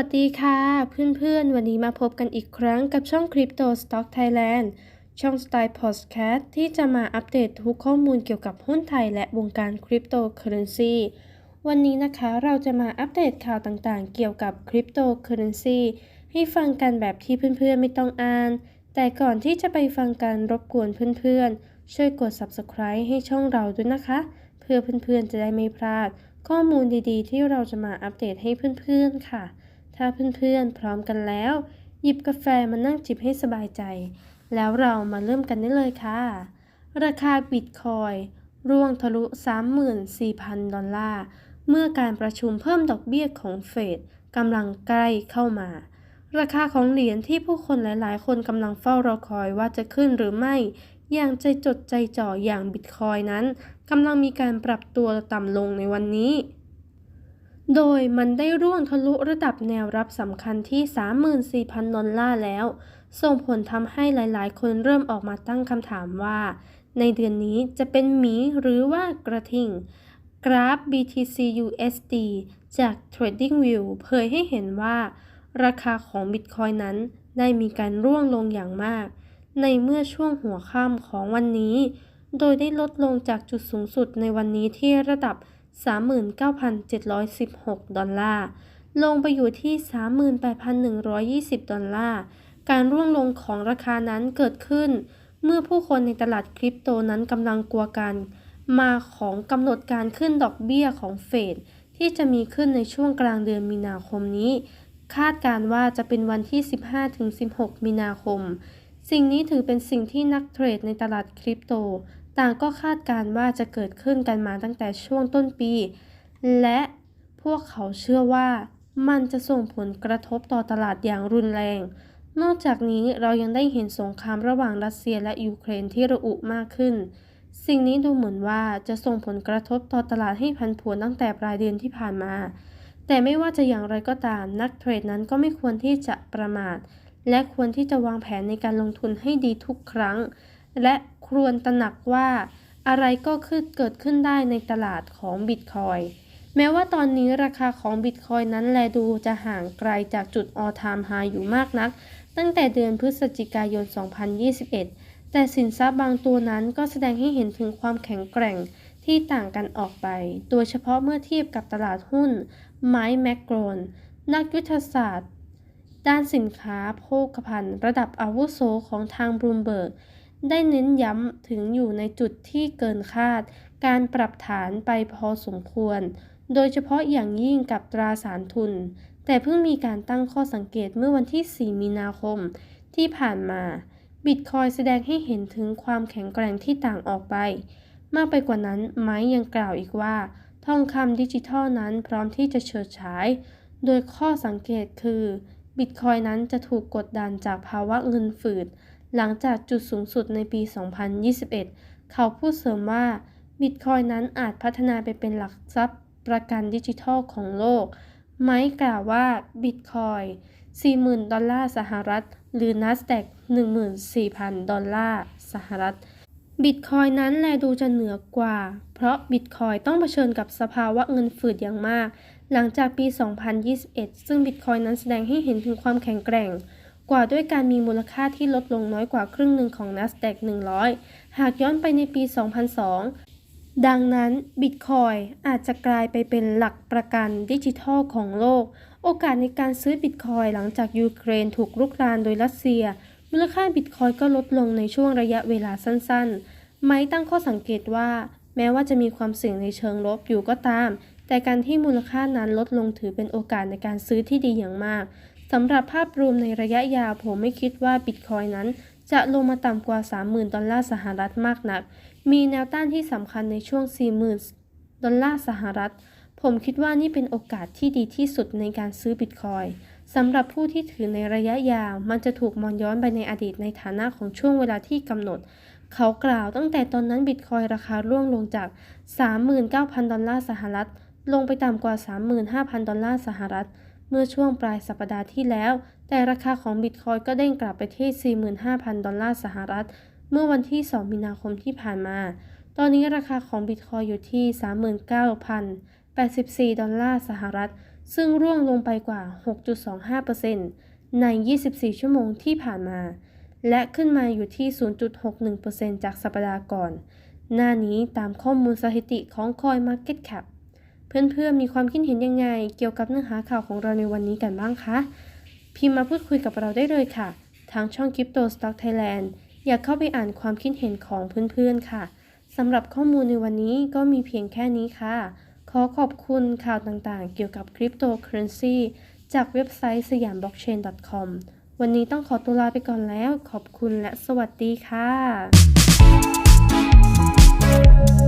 วัสดีค่ะ เพื่อนๆ วันนี้มาพบกันอีกครั้งกับช่อง Crypto Stock Thailand ช่องสไตล์พอดแคสต์ที่จะมาอัปเดตทุกข้อมูลเกี่ยวกับหุ้นไทยและวงการคริปโตเคอเรนซีวันนี้นะคะเราจะมาอัปเดตข่าวต่างๆ เกี่ยวกับคริปโตเคอเรนซีให้ฟังกันแบบที่เพื่อนๆ ไม่ต้องอ่าน แต่ก่อนที่จะไปฟังกันรบกวนเพื่อนๆ ช่วยกด Subscribe ให้ช่องเราด้วยนะคะ เพื่อเพื่อนๆ จะได้ไม่พลาด ข้อมูลดีๆ ที่เราจะมาอัปเดตให้เพื่อนๆ ค่ะ ถ้าเพื่อนๆพร้อมกันแล้ว หยิบกาแฟมานั่งจิบให้สบายใจ แล้วเรามาเริ่มกันได้เลยค่ะ ราคาบิตคอยร่วงทะลุ 34,000 ดอลลาร์ เมื่อการประชุมเพิ่มดอกเบี้ยของเฟดกำลังใกล้เข้ามา ราคาของเหรียญที่ผู้คนหลาย ๆ คนกำลังเฝ้ารอคอยว่าจะขึ้นหรือไม่ อย่างใจจดใจจ่ออย่างบิตคอยนั้นกำลังมีการปรับตัวต่ำลงในวันนี้ โดยมันได้ร่วงทะลุระดับแนวรับสำคัญที่ 34,000 ดอลลาร์แล้ว ส่งผลทำให้หลายๆ คนเริ่มออกมาตั้งคำถามว่า ในเดือนนี้จะเป็นหมีหรือว่ากระทิงกราฟ BTC USD จาก TradingView เผยให้เห็นว่า ราคาของบิตคอยนั้นได้มีการร่วงลงอย่างมาก ในเมื่อช่วงหัวค่ำของวันนี้ โดยได้ลดลงจากจุดสูงสุดในวันนี้ที่ระดับ 39,716 ดอลลาร์ ลงไปอยู่ที่ 38,120 ดอลลาร์ การร่วงลงของราคานั้นเกิดขึ้น เมื่อผู้คนในตลาดคริปโตนั้นกำลังกลัวกันมาของกำหนดการขึ้นดอกเบี้ยของเฟดที่จะมีขึ้นในช่วงกลางเดือนมีนาคมนี้ คาดการว่าจะเป็นวันที่ 15-16 มีนาคม สิ่งนี้ถือเป็นสิ่งที่นักเทรดในตลาดคริปโต ต่างก็คาดการว่าจะเกิดขึ้นกันมาตั้งแต่ช่วงต้นปี และพวกเขาเชื่อว่ามันจะส่งผลกระทบต่อตลาดอย่างรุนแรง นอกจากนี้เรายังได้เห็นสงครามระหว่างรัสเซียและยูเครนที่ระอุมากขึ้น สิ่งนี้ดูเหมือนว่าจะส่งผลกระทบต่อตลาดให้พันผวนตั้งแต่ปลายเดือนที่ผ่านมา แต่ไม่ว่าจะอย่างไรก็ตามนักเทรดนั้นก็ไม่ควรที่จะประมาท และควรที่จะวางแผนในการลงทุนให้ดีทุกครั้ง และ ควรตระหนักว่าอะไรก็คือเกิดขึ้นได้ในตลาดของบิตคอยแม้ว่าตอนนี้ราคาของบิตคอยนั้นแลดูจะห่างไกลจากจุด all time high อยู่มากนัก ตั้งแต่เดือนพฤศจิกายน 2021 แต่สินทรัพย์บางตัวนั้นก็แสดงให้เห็นถึงความแข็งแกร่งที่ต่างกันออกไป โดยเฉพาะเมื่อเทียบกับตลาดหุ้น ไม้แมกโกรน นักยุทธศาสตร์ ด้านสินค้าโภคภัณฑ์ ระดับอาวุโสของทางบรูมเบิร์ก ได้เน้นย้ำถึงอยู่ในจุดที่เกินคาด การปรับฐานไปพอสมควร โดยเฉพาะอย่างยิ่งกับตราสารทุน แต่เพิ่งมีการตั้งข้อสังเกตเมื่อวันที่ 4 มีนาคม ที่ผ่านมาบิตคอยแสดงให้เห็นถึงความแข็งแกร่งที่ต่างออกไป มากไปกว่านั้นไม้ยังกล่าวอีกว่า ทองคำดิจิทัลนั้นพร้อมที่จะเฉิดฉาย โดยข้อสังเกตคือบิตคอยนั้นจะถูกกดดันจากภาวะเงินฝืด หลังจากจุดสูงสุดในปี 2021 เขาพูดเสริมว่าบิตคอยนั้นอาจพัฒนาไปเป็นหลักทรัพย์ประกันดิจิทัลของโลก ไม้กล่าวว่าบิตคอย40,000 ดอลลาร์สหรัฐ หรือ NASDAQ 14,000 ดอลลาร์สหรัฐบิตคอยนั้นแลดูจะเหนือกว่า เพราะบิตคอยต้องเผชิญกับสภาวะเงินฝืดอย่างมาก หลังจากปี 2021 ซึ่งบิตคอยนั้นแสดงให้เห็นถึงความแข็งแกร่ง กว่าด้วยการมีมูลค่าที่ลดลงน้อยกว่าครึ่งหนึ่งของ NASDAQ 100 หากย้อนไปในปี 2002 ดังนั้นบิตคอยอาจจะกลายไปเป็นหลักประกันดิจิทัลของโลก โอกาสในการซื้อบิตคอยหลังจากยูเครนถูกรุกรานโดยรัสเซีย มูลค่าบิตคอยก็ลดลงในช่วงระยะเวลาสั้นๆ ไม้ตั้งข้อสังเกตว่า แม้ว่าจะมีความเสี่ยงในเชิงลบอยู่ก็ตาม แต่การที่มูลค่านั้นลดลงถือเป็นโอกาสในการซื้อที่ดีอย่างมาก สำหรับภาพรวมในระยะยาวผมไม่คิดว่าบิตคอยนั้น จะลงมาต่ำกว่า 30,000 ดอลลาร์สหรัฐมากนัก มีแนวต้านที่สำคัญในช่วง 40,000 ดอลลาร์สหรัฐ ผมคิดว่านี่เป็นโอกาสที่ดีที่สุดในการซื้อบิตคอยสำหรับผู้ที่ถือในระยะยาว มันจะถูกมองย้อนไปในอดีตในฐานะของช่วงเวลาที่กำหนด เขากล่าวตั้งแต่ตอนนั้นบิตคอยราคาร่วงลงจาก 39,000 ดอลลาร์สหรัฐ ลงไปต่ำกว่า 35,000 ดอลลาร์สหรัฐ เมื่อช่วงปลายสัปดาห์ที่แล้ว แต่ราคาของบิตคอยก็เด้งกลับไปที่ 45,000 ดอลลาร์สหรัฐ เมื่อวันที่ 2 มีนาคมที่ผ่านมา ตอนนี้ราคาของบิตคอยอยู่ที่ 39,084 ดอลลาร์สหรัฐ ซึ่งร่วงลงไปกว่า 6.25%ใน 24 ชั่วโมงที่ผ่านมา และขึ้นมาอยู่ที่ 0.61%จากสัปดาห์ก่อน หน้านี้ตามข้อมูลสถิติของ CoinMarketCap เพื่อนๆมีความคิดเห็นยังไง เกี่ยวกับเนื้อหาข่าวของเราในวันนี้กันบ้างคะ พิมพ์มาพูดคุยกับเราได้เลยค่ะ ทางช่อง Crypto Stock Thailand อยากเข้าไปอ่านความคิดเห็นของเพื่อนๆค่ะสำหรับข้อมูลในวันนี้ก็มีเพียงแค่นี้ค่ะ ขอขอบคุณข่าวต่างๆ เกี่ยวกับ Cryptocurrency จากเว็บไซต์สยาม blockchain.com วันนี้ต้องขอตัวลาไปก่อนแล้ว ขอบคุณและสวัสดีค่ะ